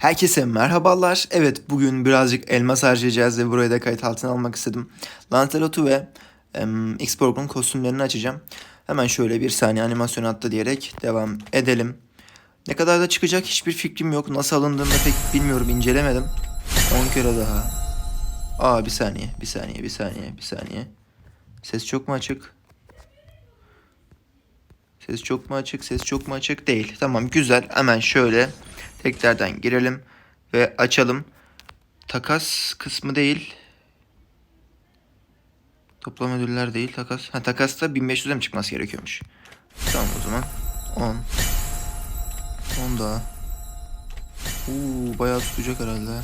Herkese merhabalar. Evet bugün birazcık elmas harcayacağız ve burayı da kayıt altına almak istedim. Lancelot'u ve em, X-Borg'un kostümlerini açacağım. Hemen şöyle bir saniye animasyon attı diyerek devam edelim. Ne kadar da çıkacak hiçbir fikrim yok. Nasıl alındığını pek bilmiyorum incelemedim. 10 kere daha. Aa bir saniye bir saniye bir saniye bir saniye. Ses çok mu açık? Ses çok mu açık? Ses çok mu açık? Değil. Tamam güzel. Hemen şöyle tekrardan girelim ve açalım. Takas kısmı değil. Toplam ödüller değil. Takas. Ha takasta 1500'e mi çıkması gerekiyormuş? Tamam o zaman. 10. 10 daha. Uuu bayağı tutacak herhalde.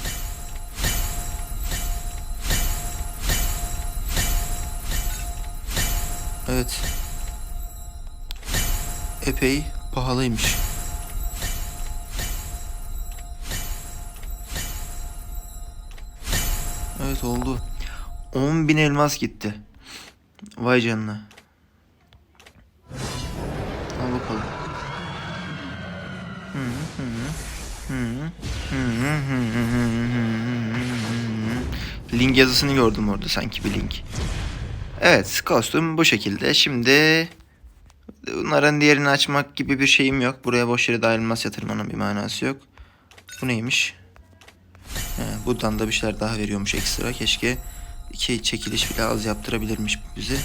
Evet. Epey pahalıymış. Evet oldu. 10.000 elmas gitti. Vay canına. Al bakalım. Link yazısını gördüm orada sanki bir link. Evet kostüm bu şekilde. Şimdi bunların diğerini açmak gibi bir şeyim yok. Buraya boş yere dahil elmas yatırmanın bir manası yok. Bu neymiş? He, buradan da bir şeyler daha veriyormuş ekstra. Keşke iki çekiliş bile az yaptırabilirmiş bizi.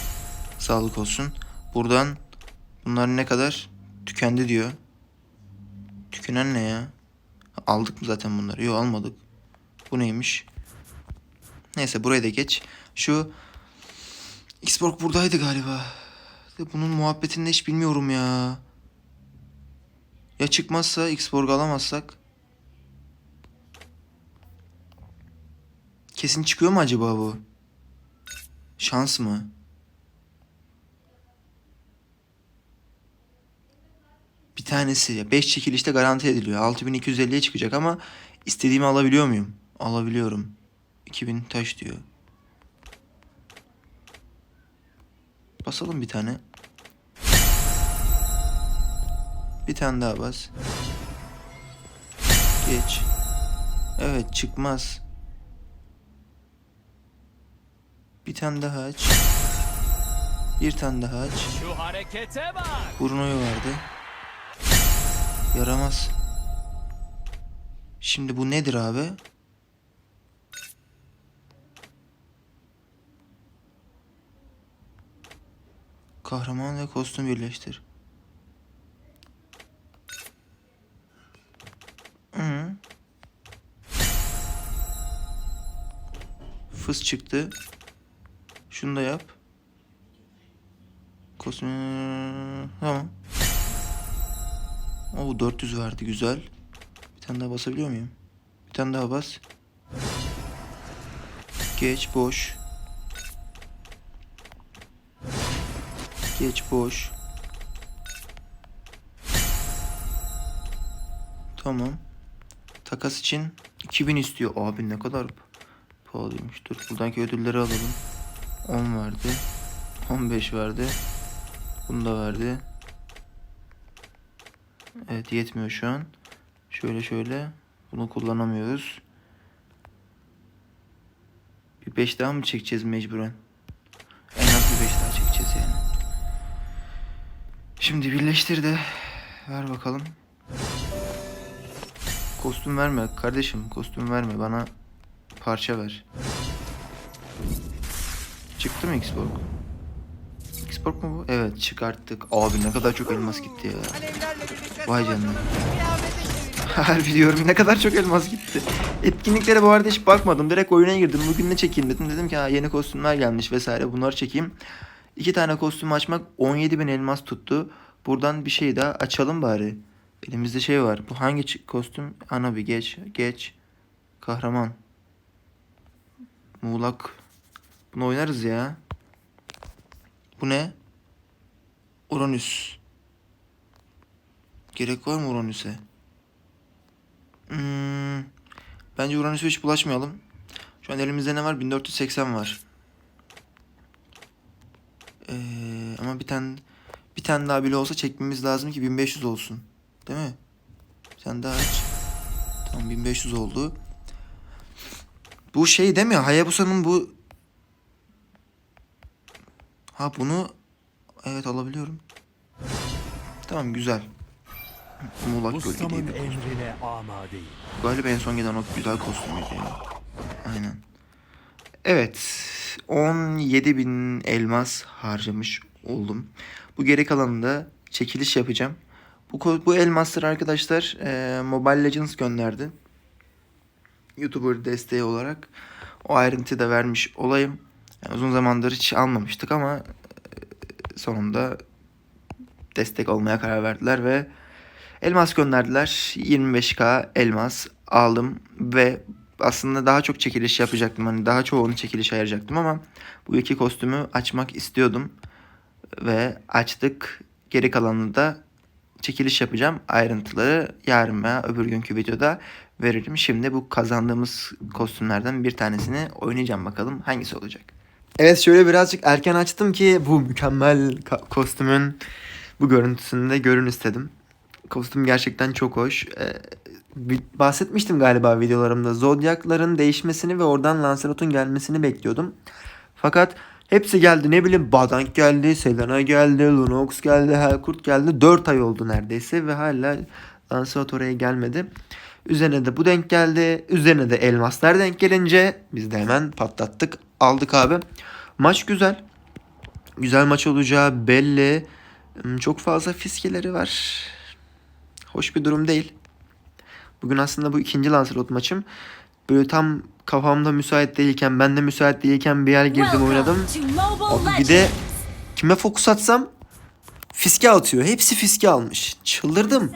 Sağlık olsun. Buradan bunlar ne kadar? Tükendi diyor. Tükenen ne ya? Aldık mı zaten bunları? Yok almadık. Bu neymiş? Neyse burayı da geç. Şu Xborg buradaydı galiba. Bunun muhabbetini hiç bilmiyorum ya. Ya çıkmazsa Xborg alamazsak? Kesin çıkıyor mu acaba bu? Şans mı? Bir tanesi ya 5 çekilişte garanti ediliyor. 6250'ye çıkacak ama istediğimi alabiliyor muyum? Alabiliyorum. 2000 taş diyor. Basalım bir tane. Bir tane daha bas. Geç. Evet çıkmaz. Bir tane daha aç. Bir tane daha aç. Şu harekete bak. Bruno'yu verdi. Yaramaz. Şimdi bu nedir abi? Kahraman ve kostüm birleştir. Hı. Fıs çıktı. Şunu da yap. Kostüm... Tamam. Oo 400 verdi güzel. Bir tane daha basabiliyor muyum? Bir tane daha bas. Geç boş. Geç boş. Tamam. Takas için 2000 istiyor. Abi ne kadar pahalıymış. Dur buradaki ödülleri alalım. 10 verdi. 15 verdi. Bunu da verdi. Evet yetmiyor şu an. Şöyle şöyle. Bunu kullanamıyoruz. Bir 5 daha mı çekeceğiz mecburen? En az bir 5 daha çekeceğiz yani. Şimdi birleştir de ver bakalım. Kostüm verme kardeşim. Kostüm verme bana parça ver. Çıktı mı Xbox? Xbox mu bu? Evet çıkarttık. Abi ne kadar çok elmas gitti ya. Vay canına. Harbi diyorum ne kadar çok elmas gitti. Etkinliklere bu arada hiç bakmadım. Direkt oyuna girdim. Bugün ne çekeyim dedim. Dedim ki ha, yeni kostümler gelmiş vesaire bunları çekeyim. İki tane kostüm açmak 17 bin elmas tuttu. Buradan bir şey daha açalım bari. Elimizde şey var. Bu hangi kostüm? Ana bir geç. Geç. Kahraman. Muğlak. Bunu oynarız ya. Bu ne? Uranüs. Gerek var mı Uranüs'e? Hmm, bence Uranüs'e hiç bulaşmayalım. Şu an elimizde ne var? 1480 var. Ee, ama bir tane bir tane daha bile olsa çekmemiz lazım ki 1500 olsun. Değil mi? Tane daha aç. Tamam 1500 oldu. Bu şey değil mi? Hayabusa'nın bu... Ha bunu... Evet alabiliyorum. Tamam güzel. Muğlak Gölge diye Ustamın bir kostüm. emrine amadeyim. Galiba en son gelen o güzel kostümüydü ya. Aynen. Evet. 17.000 elmas harcamış oldum. Bu geri kalanında çekiliş yapacağım. Bu, bu elmasları arkadaşlar e, Mobile Legends gönderdi. YouTuber desteği olarak. O ayrıntıyı da vermiş olayım. Yani uzun zamandır hiç almamıştık ama e, sonunda destek olmaya karar verdiler ve elmas gönderdiler. 25k elmas aldım ve aslında daha çok çekiliş yapacaktım. Hani daha çoğunu çekiliş ayıracaktım ama bu iki kostümü açmak istiyordum ve açtık. Geri kalanını da çekiliş yapacağım. Ayrıntıları yarın veya öbür günkü videoda veririm. Şimdi bu kazandığımız kostümlerden bir tanesini oynayacağım bakalım hangisi olacak. Evet şöyle birazcık erken açtım ki bu mükemmel kostümün bu görüntüsünü de görün istedim. Kostüm gerçekten çok hoş. Ee, bahsetmiştim galiba videolarımda. Zodyakların değişmesini ve oradan Lancelot'un gelmesini bekliyordum. Fakat hepsi geldi. Ne bileyim Badank geldi, Selena geldi, Lunox geldi, Helkurt geldi. 4 ay oldu neredeyse ve hala Lancelot oraya gelmedi. Üzerine de bu denk geldi. Üzerine de elmaslar denk gelince biz de hemen patlattık. Aldık abi. Maç güzel. Güzel maç olacağı belli. Hmm, Çok fazla fiskeleri var. Hoş bir durum değil. Bugün aslında bu ikinci Lancelot maçım. Böyle tam kafamda müsait değilken, ben de müsait değilken bir yer girdim oynadım. Abi bir de kime fokus atsam fiske atıyor. Hepsi fiske almış. Çıldırdım.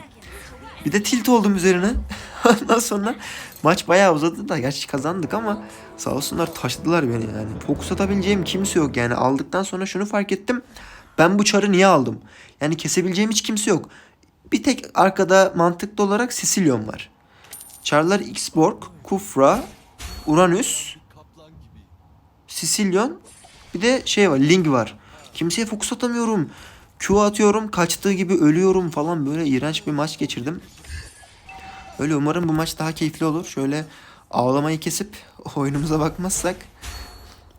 Bir de tilt oldum üzerine. Ondan sonra maç bayağı uzadı da gerçi kazandık ama sağ olsunlar taşıdılar beni yani. Fokus atabileceğim kimse yok yani. Aldıktan sonra şunu fark ettim. Ben bu çarı niye aldım? Yani kesebileceğim hiç kimse yok. Bir tek arkada mantıklı olarak Sicilyon var. Çarlar Xborg, Kufra, Uranüs, Sicilyon bir de şey var Ling var. Kimseye fokus atamıyorum. Q atıyorum kaçtığı gibi ölüyorum falan böyle iğrenç bir maç geçirdim. Öyle umarım bu maç daha keyifli olur. Şöyle ağlamayı kesip oyunumuza bakmazsak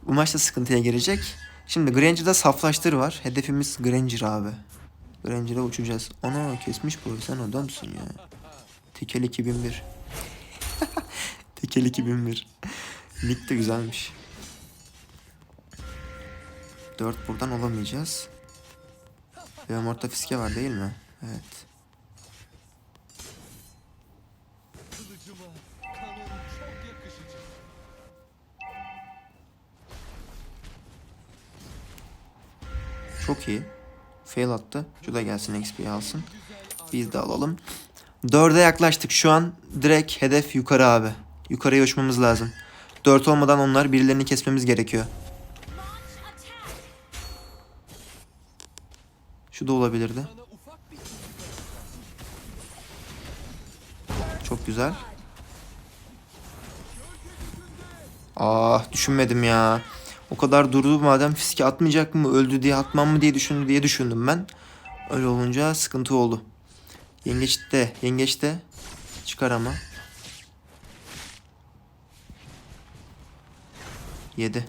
bu maçta sıkıntıya girecek. Şimdi Granger'da saflaştır var. Hedefimiz Granger abi. Granger'a uçacağız. Ana kesmiş bu. Sen adamsın ya. Tekel 2001. Tekel 2001. Nick de güzelmiş. 4 buradan olamayacağız. Ve orta fiske var değil mi? Evet. Çok iyi. Fail attı. Şu da gelsin XP alsın. Biz de alalım. Dörde yaklaştık. Şu an direkt hedef yukarı abi. Yukarıya uçmamız lazım. Dört olmadan onlar birilerini kesmemiz gerekiyor. Şu da olabilirdi. Çok güzel. Ah düşünmedim ya. O kadar durdu madem fiske atmayacak mı öldü diye atmam mı diye düşündü diye düşündüm ben. Öyle olunca sıkıntı oldu. Yengeçte, yengeçte çıkar ama. 7.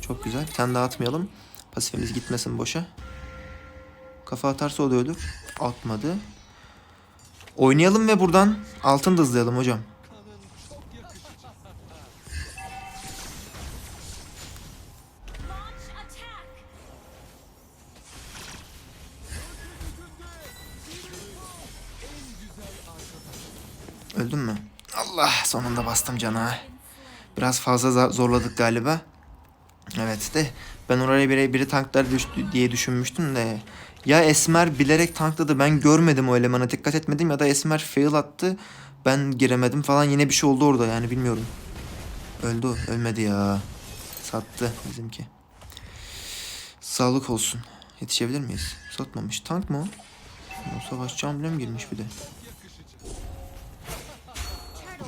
Çok güzel. Bir tane daha atmayalım. Pasifimiz gitmesin boşa. Kafa atarsa o da ölür. Atmadı. Oynayalım ve buradan altın da hızlayalım hocam. Bastım cana. Biraz fazla zorladık galiba. Evet de ben oraya biri, biri tanklar düştü diye düşünmüştüm de. Ya Esmer bilerek tankladı ben görmedim o elemana dikkat etmedim ya da Esmer fail attı. Ben giremedim falan yine bir şey oldu orada yani bilmiyorum. Öldü ölmedi ya. Sattı bizimki. Sağlık olsun. Yetişebilir miyiz? Satmamış. Tank mı? O savaşçı amblem girmiş bir de.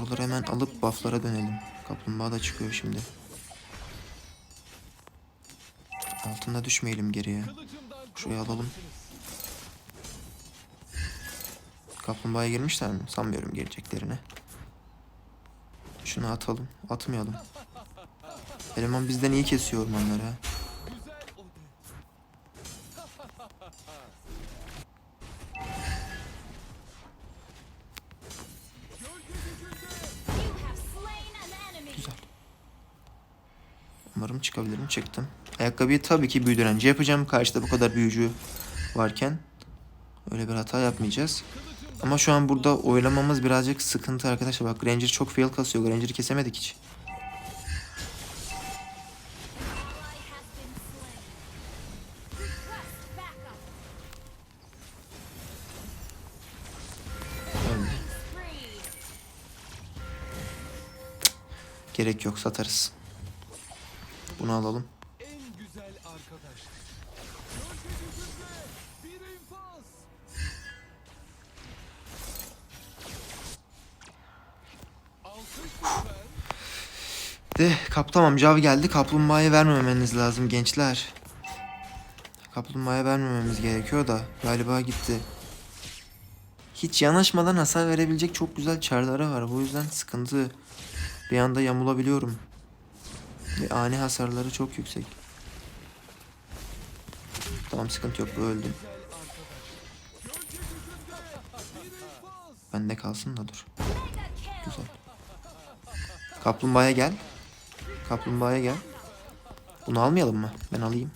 Buraları hemen alıp bufflara dönelim. Kaplumbağa da çıkıyor şimdi. Altında düşmeyelim geriye. Şuraya alalım. Kaplumbağaya girmişler mi? Sanmıyorum geleceklerini. Şunu atalım. Atmayalım. Eleman bizden iyi kesiyor ormanları. ha. Çıkabilirim. Çıktım. Ayakkabıyı tabii ki büyü direnci yapacağım. Karşıda bu kadar büyücü varken. Öyle bir hata yapmayacağız. Ama şu an burada oylamamız birazcık sıkıntı arkadaşlar. Bak Ranger çok fail kasıyor. Ranger'ı kesemedik hiç. Gerek yok satarız. Bunu alalım. En güzel arkadaş. Bir infaz. Alkış lütfen. De kaptamam cav geldi. Kaplumbağaya vermemeniz lazım gençler. Kaplumbağaya vermememiz gerekiyor da galiba gitti. Hiç yanaşmadan hasar verebilecek çok güzel çarları var. Bu yüzden sıkıntı. Bir anda yamulabiliyorum. Ve ani hasarları çok yüksek. Tamam sıkıntı yok bu öldü. Bende kalsın da dur. Güzel. Kaplumbağaya gel. Kaplumbağaya gel. Bunu almayalım mı? Ben alayım.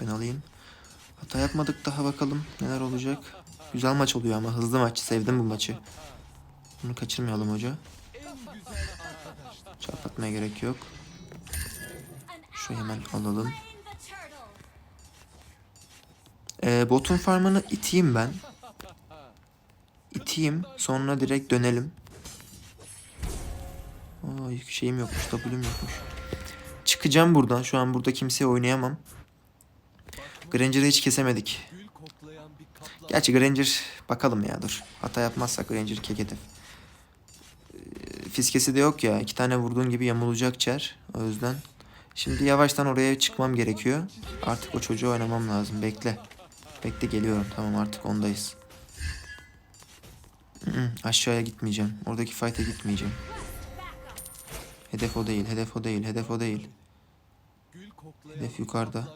Ben alayım. Hata yapmadık daha bakalım neler olacak. Güzel maç oluyor ama hızlı maç. Sevdim bu maçı. Bunu kaçırmayalım hoca. Çarpatmaya gerek yok. Şurayı hemen alalım. Ee, botun farmını iteyim ben. İteyim. Sonra direkt dönelim. Aa, şeyim yokmuş. W'm yokmuş. Çıkacağım buradan. Şu an burada kimseye oynayamam. Granger'ı hiç kesemedik. Gerçi Granger bakalım ya dur. Hata yapmazsak Granger kek hedef. Ee, Fiskesi de yok ya. iki tane vurduğun gibi yamulacak çer. O yüzden. Şimdi yavaştan oraya çıkmam gerekiyor. Artık o çocuğu oynamam lazım. Bekle. Bekle geliyorum. Tamam artık ondayız. Aşağıya gitmeyeceğim. Oradaki fight'e gitmeyeceğim. Hedef o değil. Hedef o değil. Hedef o değil. Hedef yukarıda.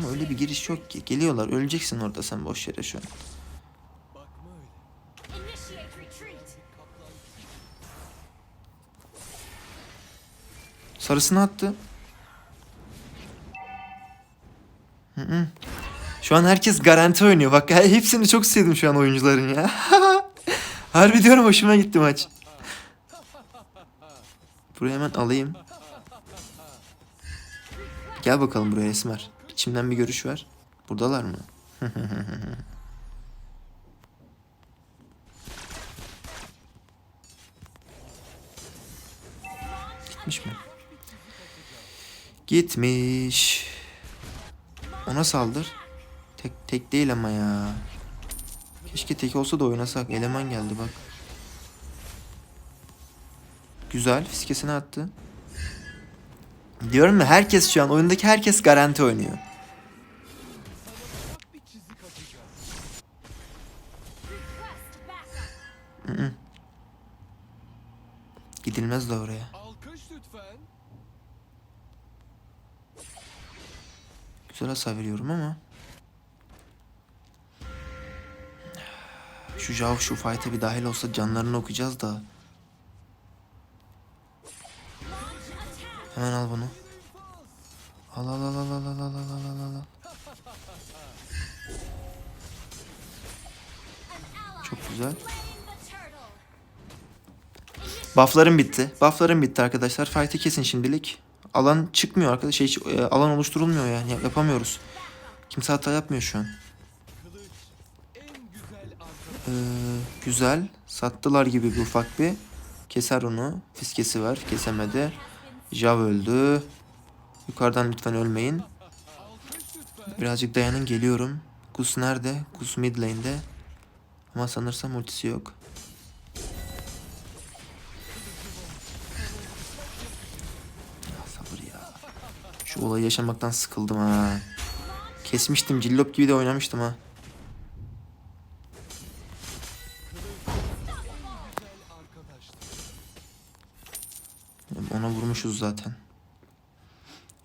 Ama öyle bir giriş yok ki. Geliyorlar. Öleceksin orada sen boş yere şu an. Sarısını attı. Hı hı. Şu an herkes garanti oynuyor. Bak hepsini çok sevdim şu an oyuncuların ya. Harbi diyorum hoşuma gitti maç. Burayı hemen alayım. Gel bakalım buraya Esmer. İçimden bir görüş var. Buradalar mı? Gitmiş mi? Gitmiş. Ona saldır. Tek tek değil ama ya. Keşke tek olsa da oynasak. Eleman geldi bak. Güzel. Fiskesini attı. Diyorum ya herkes şu an oyundaki herkes garanti oynuyor. Gidilmez de oraya. Alkış lütfen. Güzel hasar veriyorum ama. Şu Jav şu fight'e bir dahil olsa canlarını okuyacağız da. Hemen al bunu. Al al al al al al al al al al al. Çok güzel. Bufflarım bitti. Bufflarım bitti arkadaşlar. Fight'i kesin şimdilik. Alan çıkmıyor arkadaş. Şey, e, alan oluşturulmuyor yani. Yap- Yapamıyoruz. Kimse hata yapmıyor şu an. Ee, güzel. Sattılar gibi bir ufak bir. Keser onu. Fiskesi var. Kesemedi. Jav öldü. Yukarıdan lütfen ölmeyin. Birazcık dayanın geliyorum. Gus nerede? Gus mid lane'de. Ama sanırsam ultisi yok. Bu olayı yaşamaktan sıkıldım ha. Kesmiştim cillop gibi de oynamıştım ha. Ona vurmuşuz zaten.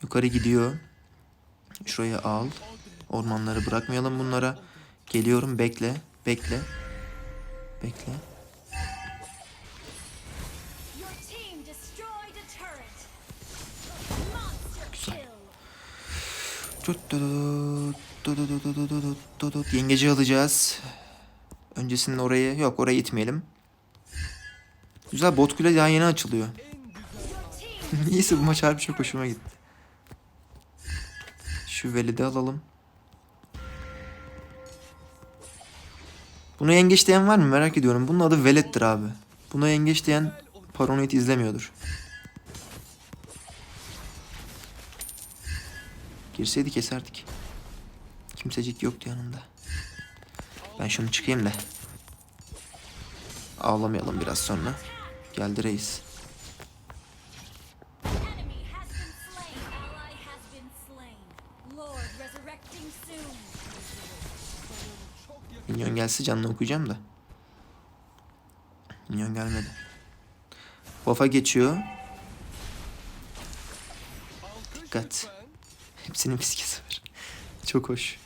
Yukarı gidiyor. Şuraya al. Ormanları bırakmayalım bunlara. Geliyorum bekle. Bekle. Bekle. Yengeci alacağız. Öncesinde orayı yok oraya itmeyelim. Güzel bot kule daha yeni açılıyor. Niyeyse bu maç harbi çok hoşuma gitti. Şu veli de alalım. Buna yengeç diyen var mı merak ediyorum. Bunun adı velettir abi. Buna yengeç diyen Paranoid izlemiyordur. Girseydi keserdik. Kimsecik yoktu yanında. Ben şunu çıkayım da. Ağlamayalım biraz sonra. Geldi reis. Minyon gelse canlı okuyacağım da. Minyon gelmedi. Wafa geçiyor. Dikkat lütfen. Hepsinin fiskesi var. Çok hoş.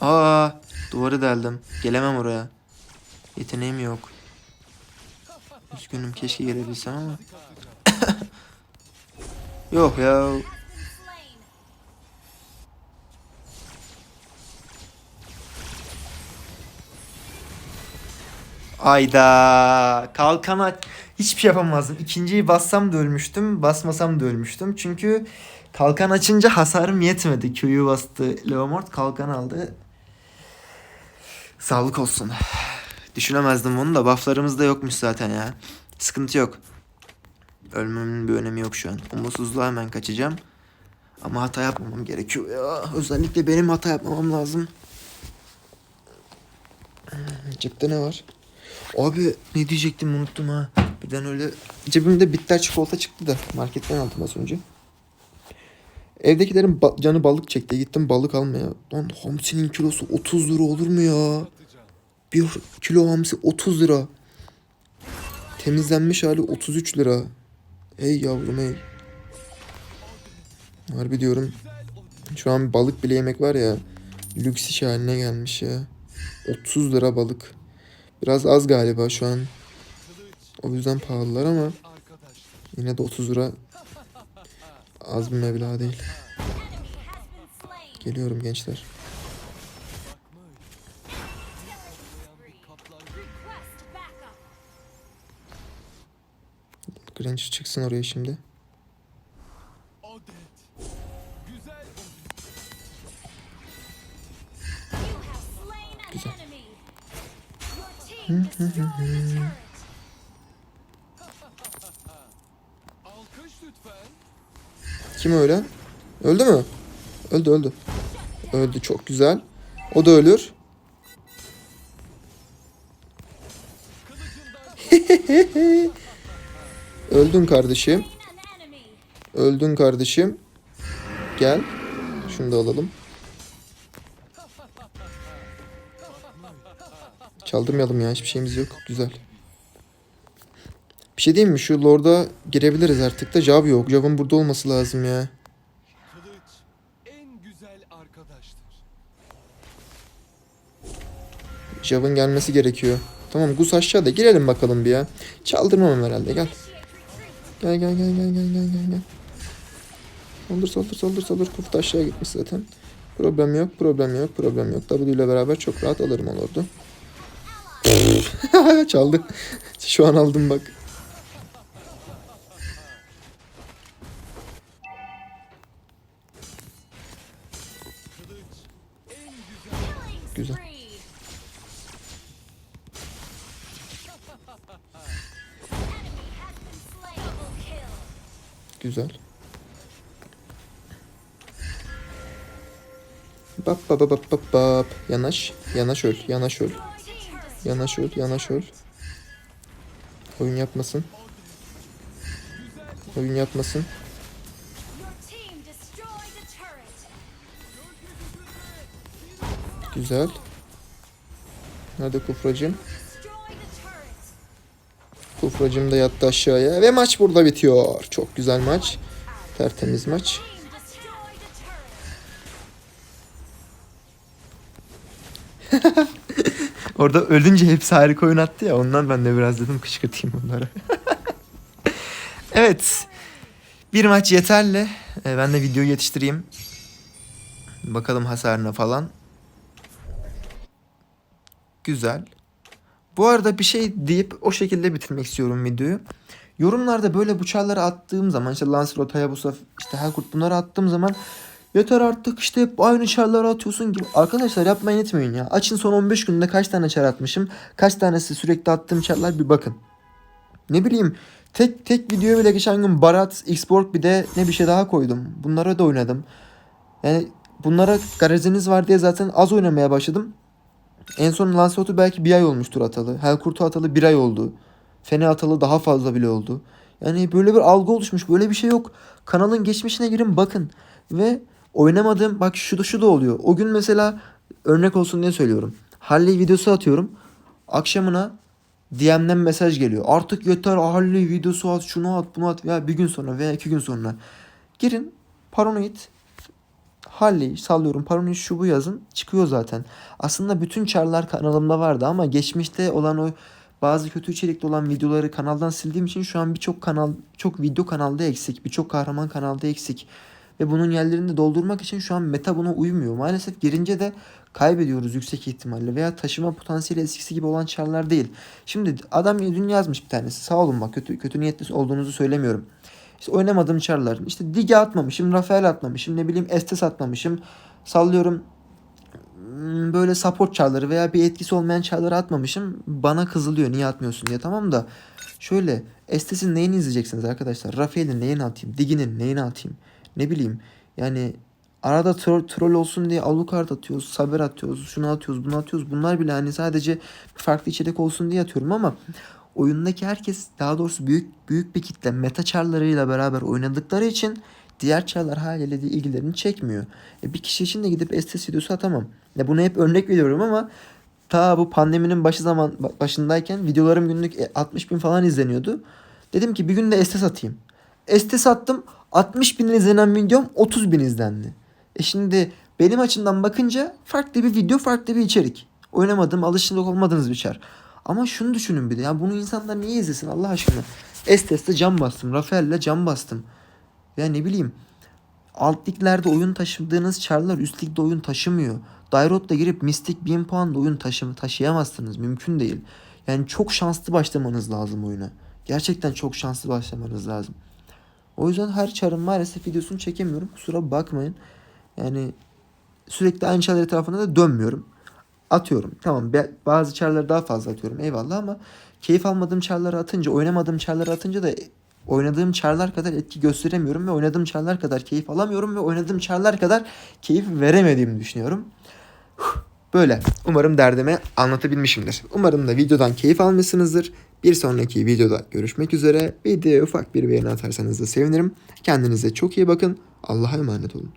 Aa, duvarı deldim. Gelemem oraya. Yeteneğim yok. Üzgünüm keşke gelebilsem ama. yok ya. Ayda kalkana hiçbir şey yapamazdım. İkinciyi bassam da ölmüştüm, basmasam da ölmüştüm. Çünkü kalkan açınca hasarım yetmedi. Q'yu bastı Leomord kalkan aldı. Sağlık olsun. Düşünemezdim bunu da bufflarımız da yokmuş zaten ya. Sıkıntı yok. Ölmemin bir önemi yok şu an. Umutsuzluğa hemen kaçacağım. Ama hata yapmamam gerekiyor ya. Özellikle benim hata yapmamam lazım. Hmm, Cepte ne var? Abi ne diyecektim unuttum ha. Birden öyle cebimde bitter çikolata çıktı da marketten aldım az önce. Evdekilerin ba- canı balık çekti. Gittim balık almaya. Lan hamsinin kilosu 30 lira olur mu ya? Bir kilo hamsi 30 lira. Temizlenmiş hali 33 lira. Ey yavrum ey. Harbi diyorum. Şu an balık bile yemek var ya. Lüks iş haline gelmiş ya. 30 lira balık. Biraz az galiba şu an. O yüzden pahalılar ama yine de 30 lira az bir meblağ değil. Geliyorum gençler. Grinch çıksın oraya şimdi. Güzel. Kim öyle? Öldü mü? Öldü öldü. Öldü çok güzel. O da ölür. Öldün kardeşim. Öldün kardeşim. Gel. Şunu da alalım. Çaldırmayalım ya. Hiçbir şeyimiz yok. Güzel. Bir şey diyeyim mi? Şu Lord'a girebiliriz artık da. Jav yok. Jav'ın burada olması lazım ya. Jav'ın gelmesi gerekiyor. Tamam Gus aşağıda. Girelim bakalım bir ya. Çaldırmamam herhalde. Gel. Gel gel gel gel gel gel gel gel. Saldır saldır saldır saldır. Kurt aşağı gitmiş zaten. Problem yok, problem yok, problem yok. W ile beraber çok rahat alırım o Lord'u. Çaldı. Şu an aldım bak. güzel. Bap bap bap bap bap. Yanaş. Yanaş öl. Yanaş öl. Yanaş öl. Yanaş öl. Oyun yapmasın. Oyun yapmasın. Güzel. Hadi kufracım. Kufracığım da yattı aşağıya. Ve maç burada bitiyor. Çok güzel maç. Tertemiz maç. Orada ölünce hepsi harika oyun attı ya. Ondan ben de biraz dedim kışkırtayım onları. evet. Bir maç yeterli. Ee, ben de videoyu yetiştireyim. Bakalım hasarına falan. Güzel. Bu arada bir şey deyip o şekilde bitirmek istiyorum videoyu. Yorumlarda böyle bıçakları attığım zaman işte Lancelot, Hayabusa, işte Helkurt bunları attığım zaman yeter artık işte hep aynı çarları atıyorsun gibi. Arkadaşlar yapmayın etmeyin ya. Açın son 15 günde kaç tane çar atmışım. Kaç tanesi sürekli attığım çarlar bir bakın. Ne bileyim tek tek videoya bile geçen gün Barat, Xborg bir de ne bir şey daha koydum. Bunlara da oynadım. Yani bunlara gareziniz var diye zaten az oynamaya başladım. En son Lancelot'u belki bir ay olmuştur atalı. Helkurt'u atalı bir ay oldu. Fene atalı daha fazla bile oldu. Yani böyle bir algı oluşmuş. Böyle bir şey yok. Kanalın geçmişine girin bakın. Ve oynamadığım bak şu da şu da oluyor. O gün mesela örnek olsun diye söylüyorum. Harley videosu atıyorum. Akşamına DM'den mesaj geliyor. Artık yeter Harley videosu at şunu at bunu at veya bir gün sonra veya iki gün sonra. Girin Paranoid Harley sallıyorum Paranoid şu bu yazın çıkıyor zaten. Aslında bütün çarlar kanalımda vardı ama geçmişte olan o bazı kötü içerikli olan videoları kanaldan sildiğim için şu an birçok kanal çok video kanalda eksik. Birçok kahraman kanalda eksik. Ve bunun yerlerini doldurmak için şu an meta buna uymuyor. Maalesef girince de kaybediyoruz yüksek ihtimalle veya taşıma potansiyeli eskisi gibi olan çarlar değil. Şimdi adam dün yazmış bir tanesi. Sağ olun bak kötü kötü niyetli olduğunuzu söylemiyorum. İşte oynamadığım çarlar. İşte Dige atmamışım, Rafael atmamışım, ne bileyim Estes atmamışım. Sallıyorum hmm, böyle support çarları veya bir etkisi olmayan çarları atmamışım. Bana kızılıyor niye atmıyorsun diye tamam da. Şöyle Estes'in neyini izleyeceksiniz arkadaşlar? Rafael'in neyini atayım? Digi'nin neyini atayım? Ne bileyim yani arada troll, troll olsun diye Alucard atıyoruz, Saber atıyoruz, şunu atıyoruz, bunu atıyoruz. Bunlar bile hani sadece farklı içerik olsun diye atıyorum ama oyundaki herkes daha doğrusu büyük büyük bir kitle meta çarlarıyla beraber oynadıkları için diğer çarlar haliyle de ilgilerini çekmiyor. E bir kişi için de gidip Estes videosu atamam. Ya buna hep örnek veriyorum ama ta bu pandeminin başı zaman başındayken videolarım günlük e, 60 bin falan izleniyordu. Dedim ki bir gün de Estes atayım. Estes attım 60 bin izlenen videom 30 bin izlendi. E şimdi benim açımdan bakınca farklı bir video farklı bir içerik. Oynamadığım alışkınlık olmadığınız bir çar. Ama şunu düşünün bir de ya bunu insanlar niye izlesin Allah aşkına. Estes'te cam bastım. Rafael'le cam bastım. Ya ne bileyim. Alt liglerde oyun taşıdığınız çarlar üst ligde oyun taşımıyor. Dairot'la girip Mystic 1000 puanla oyun taşım taşıyamazsınız. Mümkün değil. Yani çok şanslı başlamanız lazım oyuna. Gerçekten çok şanslı başlamanız lazım. O yüzden her çarın maalesef videosunu çekemiyorum. Kusura bakmayın. Yani sürekli aynı çarlar etrafında da dönmüyorum. Atıyorum. Tamam bazı çarları daha fazla atıyorum eyvallah ama keyif almadığım çarları atınca, oynamadığım çarları atınca da oynadığım çarlar kadar etki gösteremiyorum ve oynadığım çarlar kadar keyif alamıyorum ve oynadığım çarlar kadar keyif veremediğimi düşünüyorum. Böyle. Umarım derdimi anlatabilmişimdir. Umarım da videodan keyif almışsınızdır. Bir sonraki videoda görüşmek üzere. Videoya ufak bir beğeni atarsanız da sevinirim. Kendinize çok iyi bakın. Allah'a emanet olun.